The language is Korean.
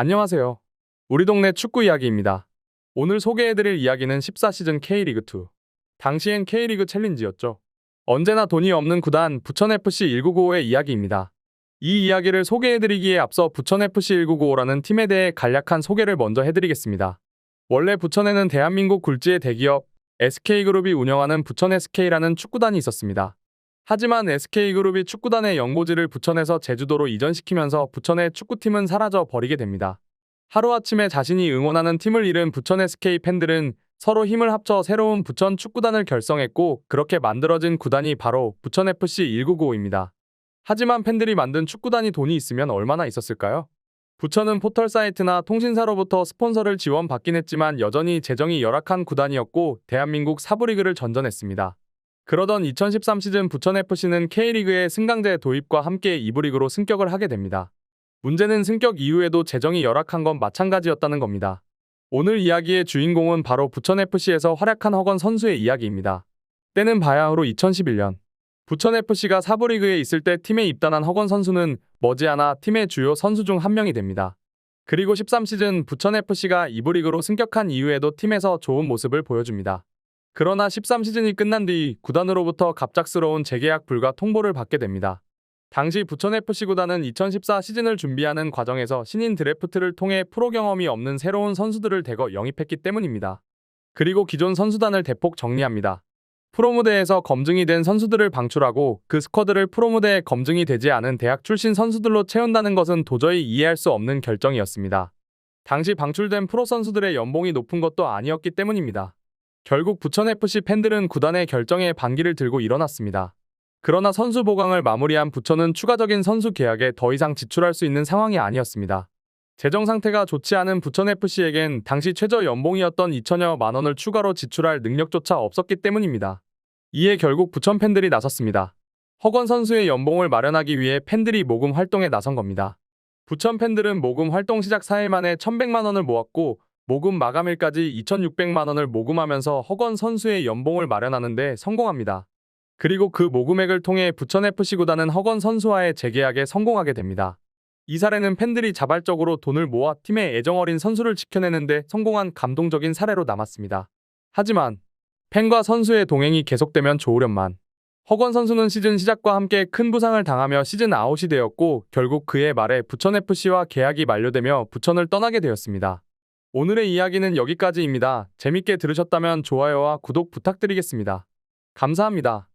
안녕하세요. 우리 동네 축구 이야기입니다. 오늘 소개해드릴 이야기는 14시즌 K리그2. 당시엔 K리그 챌린지였죠. 언제나 돈이 없는 구단 부천FC 1995의 이야기입니다. 이 이야기를 소개해드리기에 앞서 부천FC 1995라는 팀에 대해 간략한 소개를 먼저 해드리겠습니다. 원래 부천에는 대한민국 굴지의 대기업 SK그룹이 운영하는 부천 SK라는 축구단이 있었습니다. 하지만 SK그룹이 축구단의 연고지를 부천에서 제주도로 이전시키면서 부천의 축구팀은 사라져 버리게 됩니다. 하루아침에 자신이 응원하는 팀을 잃은 부천 SK 팬들은 서로 힘을 합쳐 새로운 부천 축구단을 결성했고 그렇게 만들어진 구단이 바로 부천FC 1995입니다. 하지만 팬들이 만든 축구단이 돈이 있으면 얼마나 있었을까요? 부천은 포털 사이트나 통신사로부터 스폰서를 지원받긴 했지만 여전히 재정이 열악한 구단이었고 대한민국 사부리그를 전전했습니다. 그러던 2013 시즌 부천FC는 K리그의 승강제 도입과 함께 2부 리그로 승격을 하게 됩니다. 문제는 승격 이후에도 재정이 열악한 건 마찬가지였다는 겁니다. 오늘 이야기의 주인공은 바로 부천FC에서 활약한 허건 선수의 이야기입니다. 때는 바야흐로 2011년. 부천FC가 사부리그에 있을 때 팀에 입단한 허건 선수는 머지않아 팀의 주요 선수 중 한 명이 됩니다. 그리고 13시즌 부천FC가 2부 리그로 승격한 이후에도 팀에서 좋은 모습을 보여줍니다. 그러나 13시즌이 끝난 뒤 구단으로부터 갑작스러운 재계약 불가 통보를 받게 됩니다. 당시 부천FC 구단은 2014 시즌을 준비하는 과정에서 신인 드래프트를 통해 프로 경험이 없는 새로운 선수들을 대거 영입했기 때문입니다. 그리고 기존 선수단을 대폭 정리합니다. 프로 무대에서 검증이 된 선수들을 방출하고 그 스쿼드를 프로 무대에 검증이 되지 않은 대학 출신 선수들로 채운다는 것은 도저히 이해할 수 없는 결정이었습니다. 당시 방출된 프로 선수들의 연봉이 높은 것도 아니었기 때문입니다. 결국 부천FC 팬들은 구단의 결정에 반기를 들고 일어났습니다. 그러나 선수 보강을 마무리한 부천은 추가적인 선수 계약에 더 이상 지출할 수 있는 상황이 아니었습니다. 재정 상태가 좋지 않은 부천FC에겐 당시 최저 연봉이었던 2천여 만 원을 추가로 지출할 능력조차 없었기 때문입니다. 이에 결국 부천 팬들이 나섰습니다. 허건 선수의 연봉을 마련하기 위해 팬들이 모금 활동에 나선 겁니다. 부천 팬들은 모금 활동 시작 4일 만에 1,100만 원을 모았고 모금 마감일까지 2,600만 원을 모금하면서 허건 선수의 연봉을 마련하는데 성공합니다. 그리고 그 모금액을 통해 부천FC 구단은 허건 선수와의 재계약에 성공하게 됩니다. 이 사례는 팬들이 자발적으로 돈을 모아 팀의 애정어린 선수를 지켜내는데 성공한 감동적인 사례로 남았습니다. 하지만 팬과 선수의 동행이 계속되면 좋으련만 허건 선수는 시즌 시작과 함께 큰 부상을 당하며 시즌 아웃이 되었고 결국 그의 말에 부천FC와 계약이 만료되며 부천을 떠나게 되었습니다. 오늘의 이야기는 여기까지입니다. 재밌게 들으셨다면 좋아요와 구독 부탁드리겠습니다. 감사합니다.